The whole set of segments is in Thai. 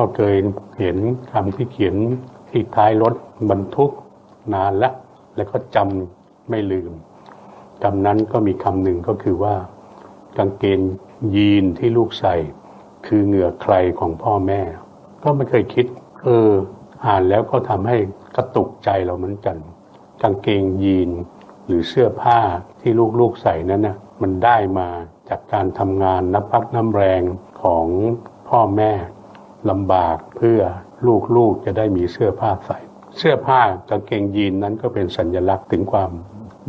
พ่อเคยเห็นคำที่เขียนที่ท้ายรถบรรทุกนานแล้ว แล้วก็จำไม่ลืมคำนั้นก็มีคำหนึ่งก็คือว่ากางเกงยีนที่ลูกใส่ คือเหงื่อใครของพ่อแม่ ก็ไม่เคยคิด เออ อ่านแล้วก็ทำให้กระตุกใจเราเหมือนกันกางเกงยีนหรือเสื้อผ้าที่ลูกๆใส่นั้นนะมันได้มาจากการทำงานนับพักน้ำแรงของพ่อแม่ ลำบากเพื่อลูกๆจะได้มีเสื้อผ้าใส่ เสื้อผ้ากางเกงยีนนั้นก็เป็นสัญลักษณ์ถึงความ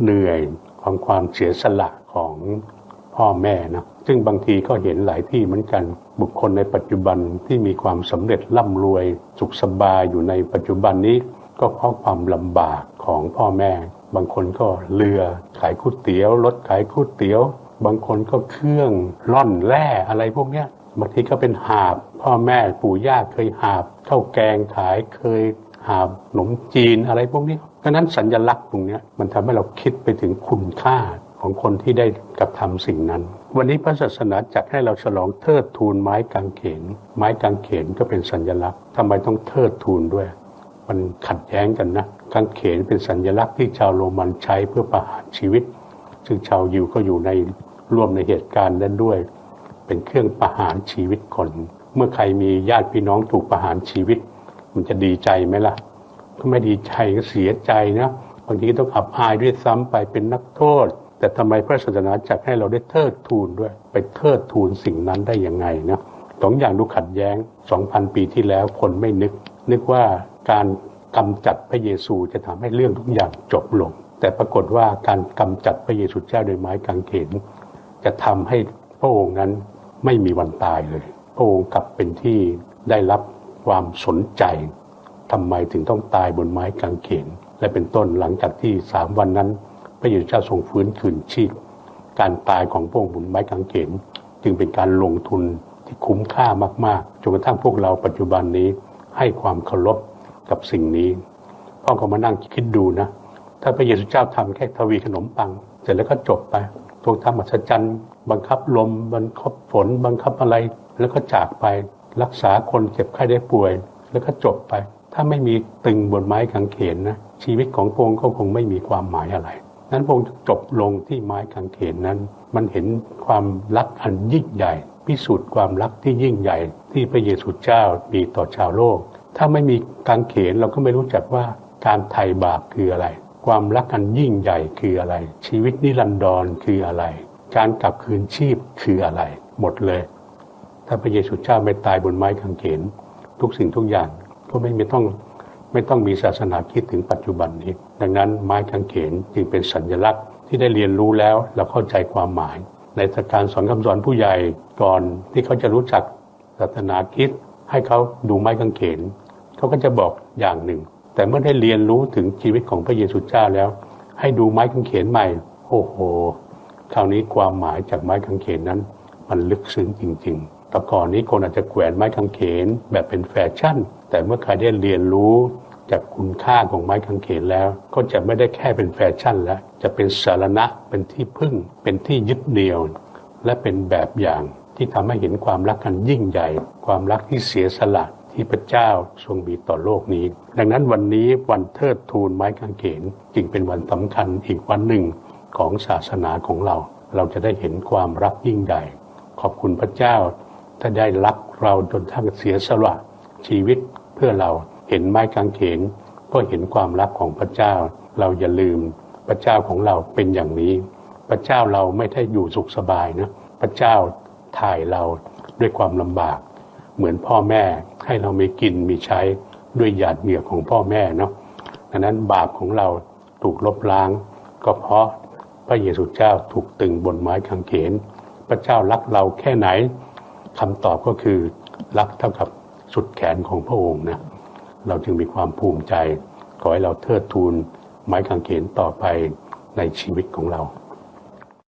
เหนื่อยของความเสียสละของพ่อแม่นะซึ่งบางทีก็เห็นหลายที่เหมือนกัน บุคคลในปัจจุบันที่มีความสำเร็จร่ำรวย สุขสบายอยู่ในปัจจุบันนี้ ก็เพราะความลำบากของพ่อแม่ บางคนก็เรือขายก๋วยเตี๋ยวรถขายก๋วยเตี๋ยว บางคนก็เครื่องร่อนแร่อะไรพวกเนี้ย บางทีก็เป็นหาบ พ่อแม่ปู่ย่าเคยหาบข้าวแกงขายเคยหาบขนมจีนอะไรพวกนี้ดังนั้นสัญญลักษณ์ตรงนี้มันทำให้เราคิดไปถึงคุณค่าของคนที่ได้กระทำสิ่งนั้น วันนี้พระศาสนาจัดให้เราฉลองเทิดทูนไม้กางเขน ไม้กางเขนก็เป็นสัญญลักษณ์ทำไมต้องเทิดทูนด้วย มันขัดแย้งกันนะกางเขนเป็นสัญลักษณ์ที่ชาวโรมันใช้เพื่อประหารชีวิต ซึ่งชาวยิวก็อยู่ในร่วมในเหตุการณ์นั้นด้วย เป็นเครื่องประหารชีวิตคน เมื่อใครมีญาติพี่น้องถูกประหารชีวิต มันจะดีใจไหมล่ะก็ไม่ดีใจก็เสียใจนะบางทีต้องอับอายด้วยซ้ำไปเป็นนักโทษ แต่ทำไมพระศาสนาจัดให้เราได้เทิดทูนด้วย ไปเทิดทูนสิ่งนั้นได้ยังไงนะสองอย่างดูขัดแย้ง 2,000 ปีที่แล้วคนไม่นึก นึกว่าการกำจัดพระเยซูจะทำให้เรื่องทุกอย่างจบลง แต่ปรากฏว่าการกำจัดพระเยซูเจ้าโดยไม้กางเขนจะทำให้พระองค์นั้น ไม่มีวันตายเลยพระองค์กลับเป็นที่ได้รับความสนใจทำไมถึงต้องตายบนไม้กางเขนและเป็นต้นหลังจากที่สามวันนั้น พระเยซูเจ้าทรงฟื้นคืนชีพ การตายของพระองค์บนไม้กางเขนจึงเป็นการลงทุนที่คุ้มค่ามากๆจนกระทั่งพวกเราปัจจุบันนี้ให้ความเคารพกับสิ่งนี้พ่อก็มานั่งคิดดูนะ ถ้าพระเยซูเจ้าทำแค่ทวีขนมปัง เสร็จแล้วก็จบไปทรงทำอัศจรรย์บังคับลม บังคับฝน บังคับอะไร แล้วก็จากไปรักษาคนเจ็บไข้ได้ป่วย แล้วก็จบไป ถ้าไม่มีตึงบนไม้กางเขนนะ ชีวิตของพงค์ก็คงไม่มีความหมายอะไร นั้นพงค์จบลงที่ไม้กางเขนนั้น มันเห็นความรักอันยิ่งใหญ่ พิสูจน์ความรักที่ยิ่งใหญ่ ที่พระเยซูเจ้ามีต่อชาวโลก ถ้าไม่มีกางเขนเราก็ไม่รู้จักว่าการไถ่บาปคืออะไร ความรักอันยิ่งใหญ่คืออะไร ชีวิตนิรันดรคืออะไร การกลับคืนชีพคืออะไร หมดเลย ถ้าพระเยซูเจ้าไม่ตายบนไม้กางเขนทุกสิ่งทุกอย่างก็ไม่ไม่ต้องไม่ต้องมีศาสนาคิดถึงปัจจุบันนี้ ดังนั้นไม้กางเขนจึงเป็นสัญลักษณ์ที่ได้เรียนรู้แล้วเราเข้าใจความหมาย ในการสอนคำสอนผู้ใหญ่ก่อนที่เขาจะรู้จักศาสนาคิดให้เขาดูไม้กางเขนเขาก็จะบอกอย่างหนึ่ง แต่เมื่อได้เรียนรู้ถึงชีวิตของพระเยซูเจ้าแล้ว ให้ดูไม้กางเขนใหม่ โอ้โห คราวนี้ความหมายจากไม้กางเขนนั้น มันลึกซึ้งจริง ๆ แต่ก่อนนี้คนอาจจะแขวนไม้กางเขนแบบเป็นแฟชั่น แต่เมื่อใครได้เรียนรู้จากคุณค่าของไม้กางเขนแล้ว ก็จะไม่ได้แค่เป็นแฟชั่นแล้ว จะเป็นสารณะเป็นที่พึ่ง เป็นที่ยึดเหนี่ยว และเป็นแบบอย่างที่ทำให้เห็นความรักกันยิ่งใหญ่ ความรักที่เสียสละ ที่พระเจ้าทรงมีต่อโลกนี้ ดังนั้นวันนี้วันเทิดทูนไม้กางเขนจึงเป็นวันสำคัญอีกวันหนึ่งของศาสนาของเรา เราจะได้เห็นความรักยิ่งใหญ่ขอบคุณพระเจ้าถ้าได้รักเราจนทั้งเสียสละชีวิตเพื่อเราเห็นไม้กางเขนก็เห็นความรักของพระเจ้า เราอย่าลืมพระเจ้าของเราเป็นอย่างนี้ พระเจ้าเราไม่ได้อยู่สุขสบายนะพระเจ้าถ่ายเราด้วยความลำบาก เหมือนพ่อแม่ให้เรามีกินมีใช้ด้วยหยาดเหงื่อของพ่อแม่เนาะดังนั้นบาปของเราถูกลบล้าง ก็เพราะพระเยซูเจ้าถูกตึงบนไม้กางเขน พระเจ้ารักเราแค่ไหนคำตอบก็คือรักเท่ากับสุดแขนของพระองค์นะเราจึงมีความภูมิใจ ขอให้เราเทิดทูนไม้กางเขนต่อไปในชีวิตของเรา